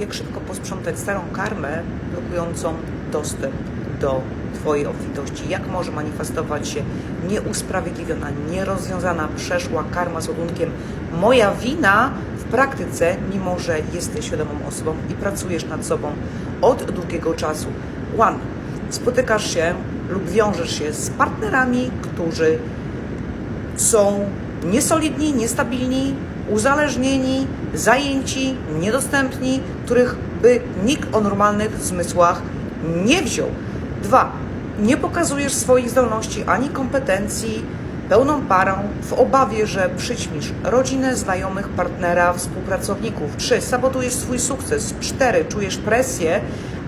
jak szybko posprzątać starą karmę blokującą dostęp do Twojej obfitości. Jak może manifestować się nieusprawiedliwiona, nierozwiązana, przeszła karma z ładunkiem moja wina w praktyce, mimo że jesteś świadomą osobą i pracujesz nad sobą od długiego czasu. One. Spotykasz się lub wiążesz się z partnerami, którzy są niesolidni, niestabilni, uzależnieni, zajęci, niedostępni, których by nikt o normalnych zmysłach nie wziął. Dwa, nie pokazujesz swoich zdolności ani kompetencji pełną parą w obawie, że przyćmisz rodzinę, znajomych, partnera, współpracowników. Trzy, sabotujesz swój sukces. Cztery, czujesz presję,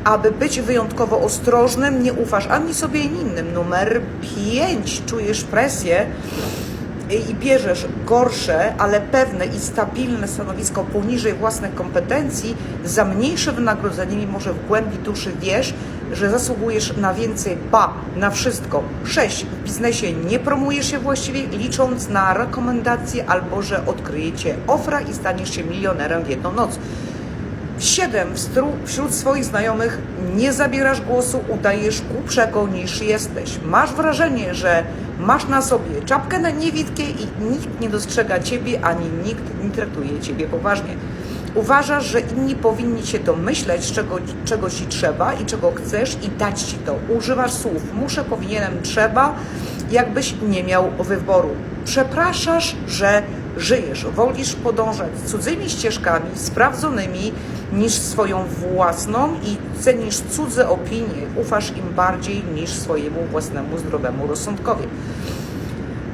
aby być wyjątkowo ostrożnym, nie ufasz ani sobie, ani innym. Numer pięć, czujesz presję, i bierzesz gorsze, ale pewne i stabilne stanowisko poniżej własnych kompetencji za mniejsze wynagrodzenie, mimo że w głębi duszy wiesz, że zasługujesz na więcej, ba, na wszystko. 6. W biznesie nie promujesz się właściwie, licząc na rekomendacje albo że odkryje cię ofra i staniesz się milionerem w jedną noc. 7. Wśród swoich znajomych nie zabierasz głosu, udajesz głupszego niż jesteś. Masz wrażenie, że masz na sobie czapkę na niewidkie i nikt nie dostrzega ciebie, ani nikt nie traktuje ciebie poważnie. Uważasz, że inni powinni się domyśleć, czego, czego ci trzeba i czego chcesz i dać ci to. Używasz słów muszę, powinienem, trzeba, jakbyś nie miał wyboru. Przepraszasz, że żyjesz. Wolisz podążać cudzymi ścieżkami, sprawdzonymi niż swoją własną i cenisz cudze opinie. Ufasz im bardziej niż swojemu własnemu zdrowemu rozsądkowi.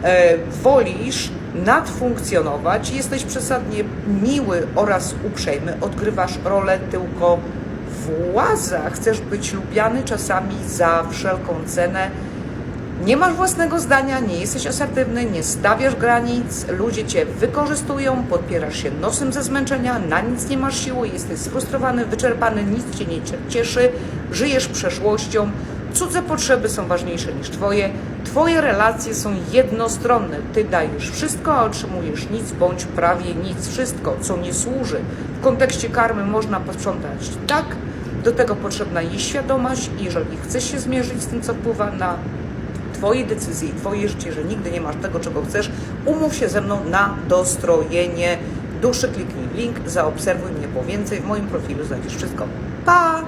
E, wolisz nadfunkcjonować, jesteś przesadnie miły oraz uprzejmy, odgrywasz rolę tylko władza, chcesz być lubiany czasami za wszelką cenę, nie masz własnego zdania, nie jesteś asertywny, nie stawiasz granic, ludzie cię wykorzystują, podpierasz się nosem ze zmęczenia, na nic nie masz siły, jesteś sfrustrowany, wyczerpany, nic cię nie cieszy, żyjesz przeszłością, cudze potrzeby są ważniejsze niż twoje, twoje relacje są jednostronne, ty dajesz wszystko, a otrzymujesz nic bądź prawie nic, wszystko, co nie służy. W kontekście karmy można posprzątać tak, do tego potrzebna jest świadomość jeżeli chcesz się zmierzyć z tym, co wpływa na Twoje decyzje i Twoje życie, że nigdy nie masz tego, czego chcesz, umów się ze mną na dostrojenie duszy. Kliknij link, zaobserwuj mnie po więcej. W moim profilu znajdziesz wszystko. Pa!